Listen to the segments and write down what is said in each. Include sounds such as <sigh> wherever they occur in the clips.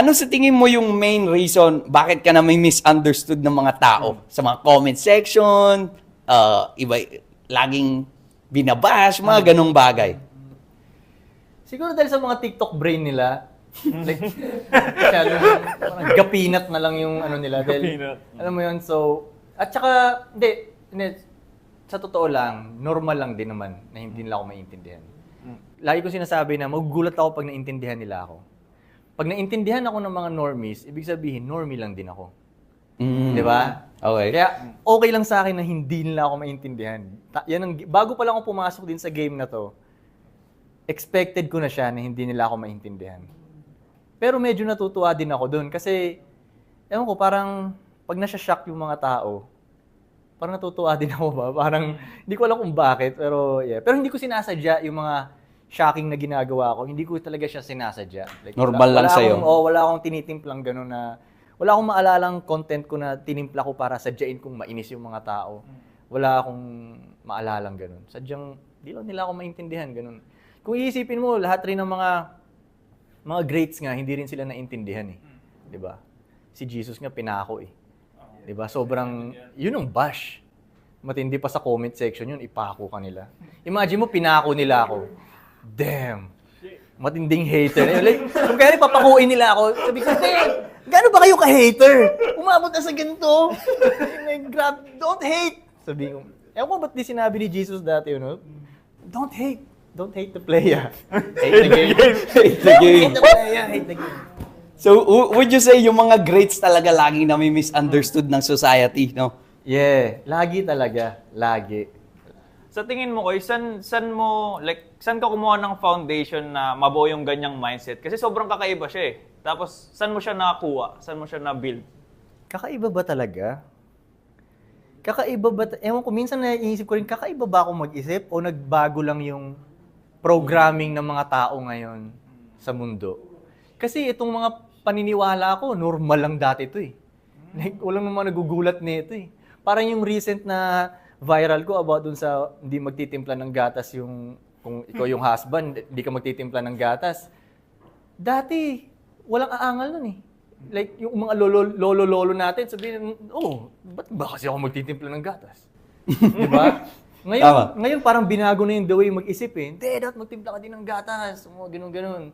Ano sa tingin mo yung main reason bakit ka na may misunderstood ng mga tao sa mga comment section, uh, iba laging binabash, mga ganong bagay? Siguro dahil sa mga TikTok brain nila, <laughs> like, masyado, parang gapinat na lang yung ano nila. Dahil, Gapinat. alam mo yun, so, at saka, hindi, hindi, sa totoo lang, normal lang din naman na hindi nila ako maintindihan. Lagi ko sinasabi na magugulat ako pag naintindihan nila ako. Pag naintindihan ako ng mga normies, ibig sabihin, normie lang din ako. Mm. Di ba? Okay. Kaya okay lang sa akin na hindi nila ako maintindihan. Ta- yan ang, bago pa lang ako pumasok din sa game na to, expected ko na siya na hindi nila ako maintindihan. Pero medyo natutuwa din ako doon kasi, ewan ko, parang pag nasya-shock yung mga tao, parang natutuwa <laughs> din ako ba? Parang hindi ko alam kung bakit, pero yeah. Pero hindi ko sinasadya yung mga shocking na ginagawa ko. Hindi ko talaga siya sinasadya. Like, Normal lang wala sa'yo. Akong, oh, wala akong tinitimplang gano'n na, wala akong maalalang content ko na tinimpla ko para sadyain kung mainis yung mga tao. Wala akong maalalang gano'n. Sadyang, di lang nila ako maintindihan, gano'n. Kung iisipin mo, lahat rin ng mga mga greats nga, hindi rin sila naintindihan eh. 'Di ba? Si Jesus nga pinako eh. 'Di ba? Sobrang yun ang bash. Matindi pa sa comment section yun, ipako ka nila. Imagine mo pinako nila ako. Damn. Matinding hater. Like, kung kaya papakuin nila ako, sabi ko, damn, gaano ba kayo ka-hater? Umabot na sa ganito. <laughs> Grab, don't hate. Sabi ko, ewan ko ba't di sinabi ni Jesus dati, you know? Don't hate. Don't hate the player. <laughs> hate the game. <laughs> Hate the game. Hate the player. Hate the game. So, would you say yung mga greats talaga laging na may misunderstood ng society, no? Yeah, lagi talaga. Lagi. Sa tingin mo, Koy, san, san mo, like, san ka kumuha ng foundation na mabuo yung ganyang mindset? Kasi sobrang kakaiba siya eh. Tapos, san mo siya nakakuha? San mo siya na-build? Kakaiba ba talaga? Kakaiba ba? ta- Ewan ko, minsan naiisip ko rin, kakaiba ba ako mag-isip o nagbago lang yung programming ng mga tao ngayon sa mundo? Kasi itong mga paniniwala ko, normal lang dati ito eh. Like, walang naman nagugulat nito eh. Parang yung recent na viral ko about dun sa hindi magtitimpla ng gatas yung kung ikaw yung husband, hindi ka magtitimpla ng gatas. Dati, walang aangal nun eh. Like, yung mga lolo, lolo, lolo natin, sabihin, oh, ba't ba kasi ako magtitimpla ng gatas? <laughs> Di ba? Ngayon, Tama. ngayon parang binago na yung the way mag-isip eh. Hindi, dapat magtimpla ka din ng gatas. O, ganun, ganun.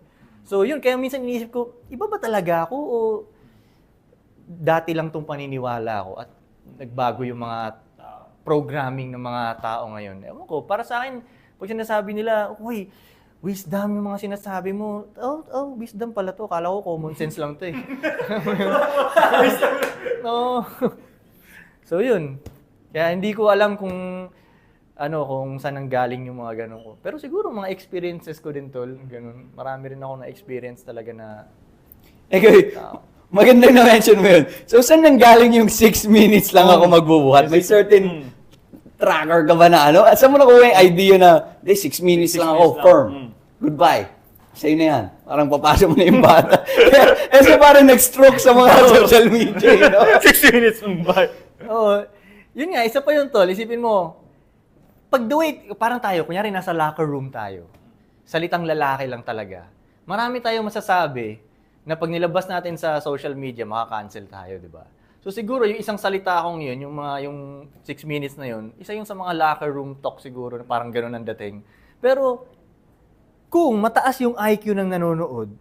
So, yun, kaya minsan iniisip ko, iba ba talaga ako o dati lang tong paniniwala ko at nagbago yung mga programming ng mga tao ngayon. Ewan ko, para sa akin, pag sinasabi nila, uy, wisdom yung mga sinasabi mo. Oh, oh, wisdom pala to. Kala ko common sense lang to eh. <laughs> no. so yun. Kaya hindi ko alam kung ano kung saan ang galing yung mga ganun ko. Pero siguro mga experiences ko din tol, ganun. Marami rin ako na experience talaga na Okay. Maganda na mention mo yun. So, saan nang galing yung 6 minutes lang ako magbubuhat? May certain tracker ka ba na ano? At saan mo nakuha yung idea na, di, 6 minutes Six lang ako, minutes lang. firm. Mm. Goodbye. Sa'yo na yan. Parang papasok mo na yung bata. <laughs> Kasi parang nag-stroke sa mga social media, you know? <laughs> Six minutes mong bye. Oo. Yun nga, isa pa yun tol. Isipin mo, pag the way, parang tayo, kunyari nasa locker room tayo, salitang lalaki lang talaga, marami tayong masasabi na pag nilabas natin sa social media, makaka-cancel tayo, di ba? So siguro yung isang salita kong yun, yung mga yung 6 minutes na yun, isa yung sa mga locker room talk siguro, parang gano'n ang dating. Pero kung mataas yung IQ ng nanonood,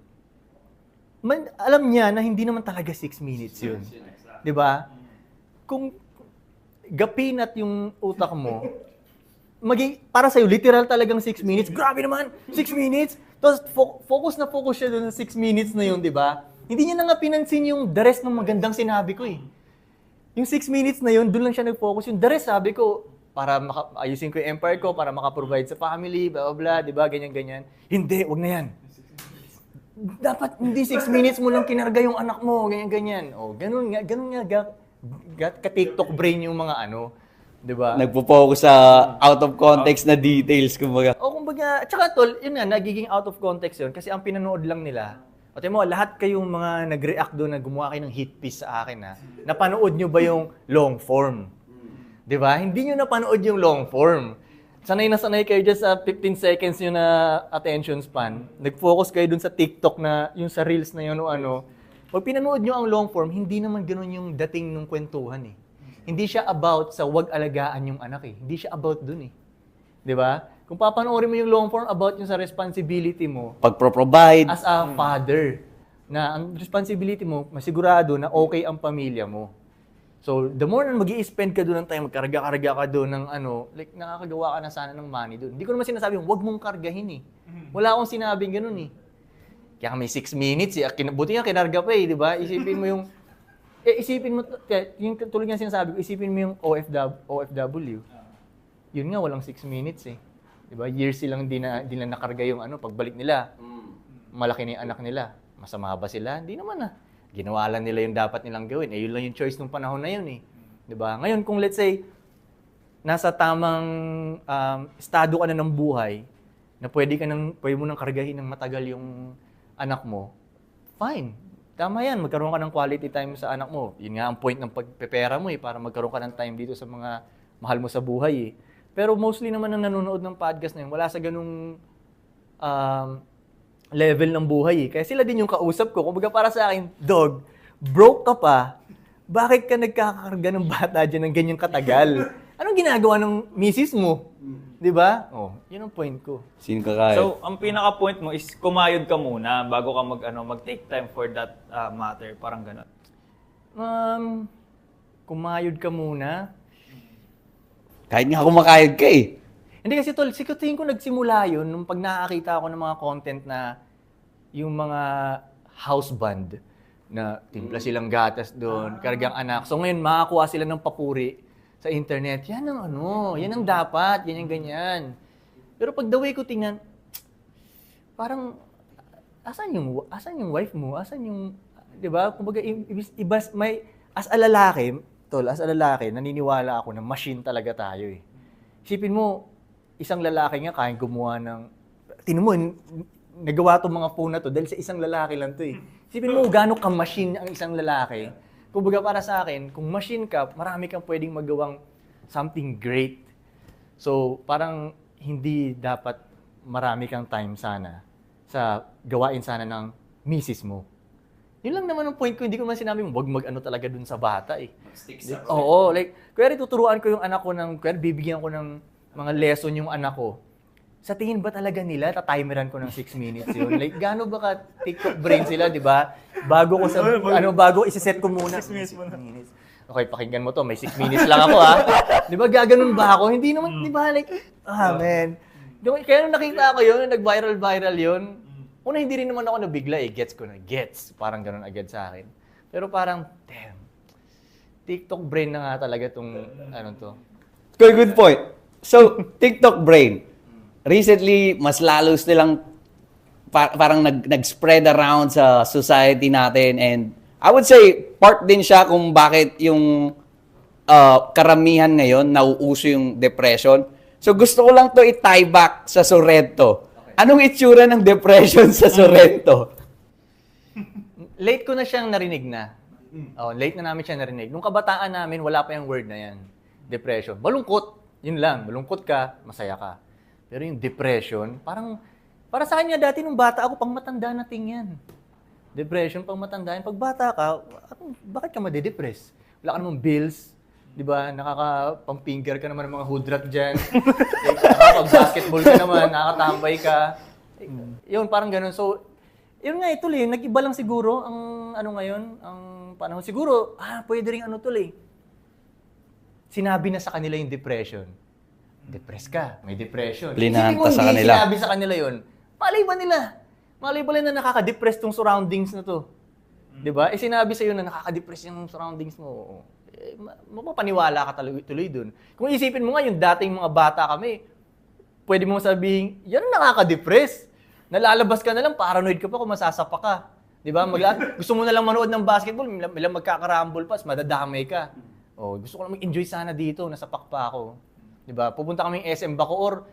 man, alam niya na hindi naman talaga 6 minutes yun. Di ba? Kung gapinat yung utak mo, magi para sa'yo, literal talagang 6 minutes. Grabe naman! 6 minutes! Tapos fo- focus na focus siya doon sa 6 minutes na yun, di ba? Hindi niya na nga pinansin yung the rest ng magandang sinabi ko eh. Yung 6 minutes na yun, doon lang siya nag-focus. Yung the rest, sabi ko, para maka- ayusin ko yung empire ko, para maka-provide sa family, blah, blah, blah, di ba? Ganyan, ganyan. Hindi, wag na yan. Dapat hindi 6 <laughs> minutes mo lang kinarga yung anak mo, ganyan, ganyan. O, ganun nga, ganun nga, ga, ga, ka-TikTok brain yung mga ano, di ba? Nagpo-focus sa out of context na details, kumbaga. O kumbaga, tsaka tol, yun nga, nagiging out of context yun kasi ang pinanood lang nila. O mo, lahat kayong mga nag-react doon na gumawa kayo ng hit piece sa akin ha, napanood nyo ba yung long form? Di ba? Hindi nyo napanood yung long form. Sanay na sanay kayo dyan sa 15 seconds nyo na attention span. Nag-focus kayo dun sa TikTok na, yung sa Reels na yun o ano. pag pinanood nyo ang long form, hindi naman ganun yung dating ng kwentuhan eh. Hindi siya about sa wag alagaan yung anak eh. Hindi siya about dun eh. 'Di ba? Kung papanoorin mo yung long form about yung sa responsibility mo Pagpro-provide. as a father, na ang responsibility mo, masigurado na okay ang pamilya mo. So, the more na mag spend ka doon ng time, magkarga-karga ka doon ng ano, like nakakagawa ka na sana ng money doon. Hindi ko naman sinasabing, wag mong kargahin eh. Wala akong sinabing ganun eh. Kaya may 6 minutes eh. Kin- Buti nga kinarga pa eh, di ba? Isipin mo yung, <laughs> eh, isipin mo, kaya yung tulad nga sinasabi ko, isipin mo yung OFW, OFW. Yun nga, walang 6 minutes eh. Di ba? Years silang di na, di na nakarga yung ano, pagbalik nila malaki na yung anak nila. Masama ba sila? Hindi naman ah. Ginawa lang nila yung dapat nilang gawin. Eh, yun lang yung choice nung panahon na yun eh. 'Di ba? Ngayon, kung let's say, nasa tamang um, estado ka na ng buhay, na pwede ka nang, pwede mo nang kargahin ng matagal yung anak mo, fine. Tama yan, magkaroon ka ng quality time sa anak mo. Yun nga ang point ng pagpepera mo eh, para magkaroon ka ng time dito sa mga mahal mo sa buhay eh. Pero mostly naman ang nanonood ng podcast na yun, wala sa ganung um, level ng buhay eh. Kaya sila din yung kausap ko. Kumbaga para sa akin, dog, broke ka pa, bakit ka nagkakakarga ng bata dyan ng ganyang katagal? Anong ginagawa ng misis mo? Di ba? Oh, yun ang point ko. Sino ka kaya? So, ang pinaka-point mo is kumayod ka muna bago ka mag, ano, mag-take time for that uh, matter. Parang ganun. Um, kumayod ka muna. Kahit nga kumakayod ka eh. Hindi kasi tol, siguro tingin ko nagsimula yun nung pag nakakita ako ng mga content na yung mga house band na timpla silang gatas doon, kargang anak. So ngayon makakuha sila ng papuri sa internet. Yan ang ano, yan ang dapat, yan ang ganyan. Pero pag the way ko tingnan, parang asan yung asan yung wife mo? Asan yung 'di ba? Kumbaga i- i- iba may as a lalaki, tol, as a lalaki, naniniwala ako na machine talaga tayo eh. Isipin mo, isang lalaki nga kayang gumawa ng Tingnan mo, nagawa tong mga phone na to dahil sa isang lalaki lang to eh. Isipin mo, gaano ka machine ang isang lalaki. Kumbaga para sa akin, kung machine ka, marami kang pwedeng magawang something great. So, parang hindi dapat marami kang time sana sa gawain sana ng misis mo. Yun lang naman ang point ko. Hindi ko man sinabing wag mag-ano talaga dun sa bata eh. Di- Oo, like, kaya tuturuan ko yung anak ko ng, kaya bibigyan ko ng mga lesson yung anak ko. Sa tingin ba talaga nila, tatimeran ko ng 6 minutes yun? <laughs> Like, gaano ba ka TikTok brain sila, di ba? Bago ko sa, ano, bago isiset ko muna. 6 minutes. Okay, pakinggan mo to. May 6 minutes lang ako, ha? <laughs> Di ba, gaganon ba ako? Hindi naman, di ba, like, ah, man. Kaya nung nakita ko yun, nag-viral-viral yun, una, hindi rin naman ako nabigla eh. Gets ko na, gets. Parang ganun agad sa akin. Pero parang, damn, TikTok brain na nga talaga tong, ano to. Good, good point. So, TikTok brain. Recently, mas lalo silang pa- parang nag, nag-spread around sa society natin and I would say part din siya kung bakit yung uh, karamihan ngayon nauuso yung depression. So gusto ko lang to i-tie back sa Sorrento. Anong itsura ng depression sa Sorrento? Late ko na siyang narinig na. Oh, late na namin siya narinig. Nung kabataan namin, wala pa yung word na yan. Depression. Malungkot. Yun lang. Malungkot ka, masaya ka. Pero yung depression, parang, para sa kanya dati nung bata ako, pang matanda na ting yan. Depression, pang matanda yan. Pag bata ka, bakit ka madidepress? Wala ka namang bills. Di ba? Nakaka-pang-finger ka naman ng mga hood rat dyan. <laughs> like, nakaka-basketball ka naman, nakakatambay ka. Eh, Yun, parang ganun. So, yun nga, ituloy. Nag-iba lang siguro ang ano ngayon, ang panahon. Siguro, ah, pwede rin ano tuloy. Sinabi na sa kanila yung depression. Depressed ka, may depression. Linanta mo, sa kanila. sinabi sa kanila yun. Malay ba nila? Malay ba nila na nakaka-depress tong surroundings na to? Di ba? Eh sinabi sa'yo na nakaka-depress yung surroundings mo. Eh, ma- mapapaniwala ka tuloy, tuloy dun. Kung isipin mo nga, yung dating mga bata kami, pwede mo sabihin, yan nakaka-depress. Nalalabas ka na lang, paranoid ka pa kung masasapa ka. Di ba? Mag- <laughs> gusto mo na lang manood ng basketball, may may lang magkakarambol pa, madadamay ka. Oh, gusto ko lang mag-enjoy sana dito, nasa pakpa ako. Di ba? Pupunta kami SM Bacoor,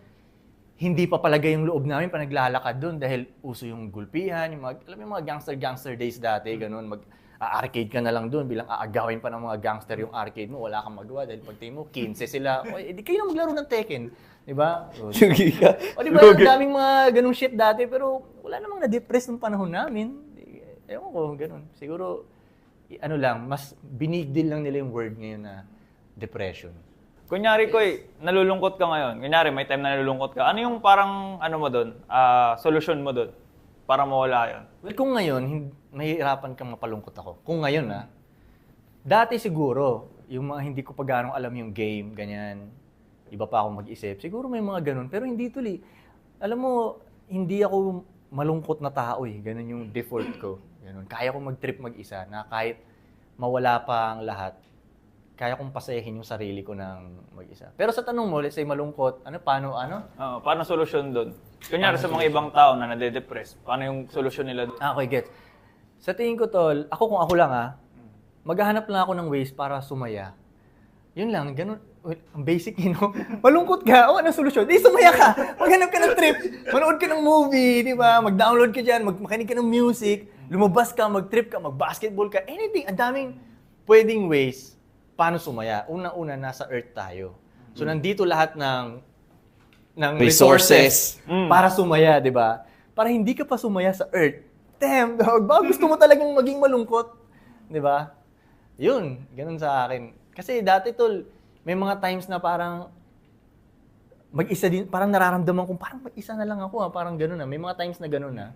hindi pa palagay yung loob namin pa naglalakad doon dahil uso yung gulpihan, yung mga, alam mo yung mga gangster-gangster days dati, ganun, mag arcade ka na lang doon bilang aagawin pa ng mga gangster yung arcade mo, wala kang magawa dahil pag mo, 15 sila. O, edi kayo na maglaro ng Tekken. Di ba? O, Sugi ka. o di ba, ang daming mga ganung shit dati, pero wala namang na-depress nung panahon namin. Ewan ko, ganun. Siguro, ano lang, mas binigdil lang nila yung word ngayon na depression. Kunyari ko nalulungkot ka ngayon. Kunyari may time na nalulungkot ka. Ano yung parang ano mo doon? Ah, solution mo doon para mawala 'yon? Well, kung ngayon, nahihirapan kang mapalungkot ako. Kung ngayon, ha, dati siguro, yung mga hindi ko pa ganong alam yung game, ganyan, iba pa ako mag-isip, siguro may mga ganun. Pero hindi tuloy. Alam mo, hindi ako malungkot na tao eh. Ganun yung default ko. Ganun. Kaya ko mag-trip mag-isa na kahit mawala pa ang lahat, kaya kong pasayahin yung sarili ko ng mag-isa. Pero sa tanong mo, let's say malungkot, ano, paano, ano? Oo, paano solusyon doon? Kunyari sa mga ibang tao na nade-depress, paano yung solusyon nila doon? Ah, okay, gets. Sa tingin ko, tol, ako kung ako lang ah, maghahanap lang ako ng ways para sumaya. Yun lang, ganun. Well, ang basic, you know? <laughs> Malungkot ka, o anong solusyon? Di, sumaya ka! Maghanap ka ng trip, manood ka ng movie, di ba? Mag-download ka dyan, mag makinig ka ng music, lumabas ka, mag-trip ka, mag-basketball ka, anything. Ang daming pwedeng ways paano sumaya. Una-una, nasa earth tayo. So, nandito lahat ng ng Resources. resources, para sumaya, di ba? Para hindi ka pa sumaya sa earth. Damn, dog. Baka gusto mo talagang maging malungkot. Di ba? Yun, ganun sa akin. Kasi dati, tol, may mga times na parang mag-isa din, parang nararamdaman ko, parang mag-isa na lang ako, ha? parang ganun na. May mga times na ganun na.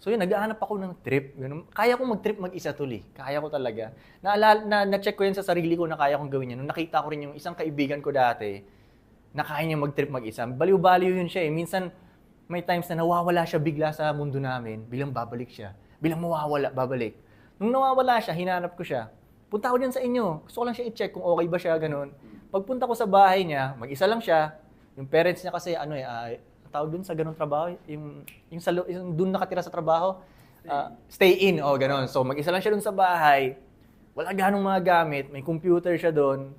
So yun, naghahanap ako ng trip. Ganun. Kaya ko mag-trip mag-isa tuli. Kaya ko talaga. Naalala, na, na-check ko yun sa sarili ko na kaya kong gawin yan. Nung nakita ko rin yung isang kaibigan ko dati, na kaya niya mag-trip mag-isa. Baliw-baliw yun siya eh. Minsan, may times na nawawala siya bigla sa mundo namin, bilang babalik siya. Bilang mawawala, babalik. Nung nawawala siya, hinanap ko siya. Punta ko dyan sa inyo. Gusto ko lang siya i-check kung okay ba siya, ganun. Pagpunta ko sa bahay niya, mag-isa lang siya. Yung parents niya kasi, ano eh, ah, tawag dun sa ganun trabaho, yung, yung, sa, yung dun nakatira sa trabaho, ah, stay in, o ganun. So, mag-isa lang siya dun sa bahay. Wala ganong mga gamit, may computer siya doon.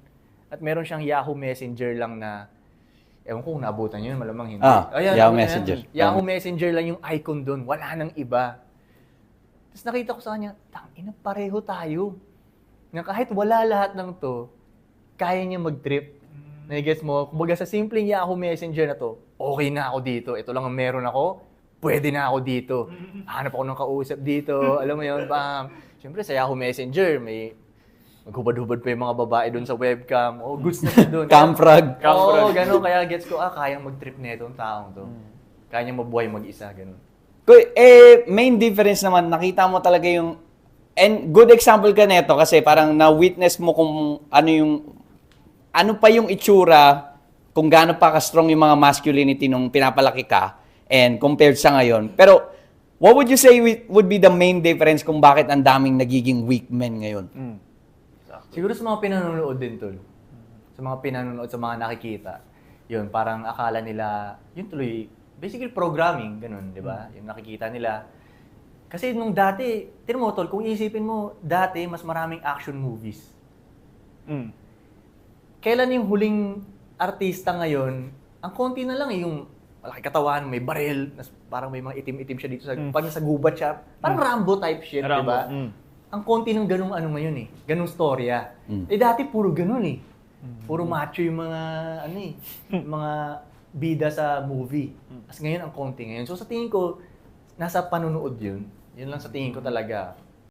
At meron siyang Yahoo Messenger lang na Ewan ko kung naabutan niyo yun, malamang hindi. Ah, Ayan, Yahoo. Messenger. Yahoo Messenger lang yung icon doon. Wala nang iba. Tapos nakita ko sa kanya, tang ina, pareho tayo. Na kahit wala lahat ng to, kaya niya mag-trip. Nagigets mo? Kumbaga sa simpleng Yahoo Messenger na to, okay na ako dito. Ito lang ang meron ako. Pwede na ako dito. <laughs> Hanap ako ng kausap dito. Alam mo yun, bam. Siyempre sa Yahoo Messenger, may maghubad-hubad pa yung mga babae doon sa webcam. Oh, goods na siya doon. Camfrag. Oo, gano'n. Kaya gets ko, ah, kayang mag-trip na itong taong to. Kaya niya mabuhay mag-isa, gano'n. Kuy, eh, main difference naman, nakita mo talaga yung, and good example ka nito kasi parang na-witness mo kung ano yung, ano pa yung itsura, kung gaano pa ka-strong yung mga masculinity nung pinapalaki ka, and compared sa ngayon. Pero, what would you say would be the main difference kung bakit ang daming nagiging weak men ngayon? Siguro sa mga pinanonood din, tol. Sa mga pinanonood, sa mga nakikita. Yun, parang akala nila, yun tuloy, basically programming, ganun, di ba? Yung nakikita nila. Kasi nung dati, tinan tol, kung isipin mo, dati, mas maraming action movies. Mm. Kailan yung huling artista ngayon, ang konti na lang eh, yung malaki katawan, may baril, parang may mga itim-itim siya dito sa, pag nasa gubat siya, parang Rambo type shit, di ba? mm. Ang konti ng ganung ano ngayon eh, ganung storya. Mm. Eh dati puro ganun eh. Puro macho yung mga, ano eh, yung mga bida sa movie. As ngayon, ang konti ngayon. So sa tingin ko, nasa panunood yun. Yun lang sa tingin ko talaga.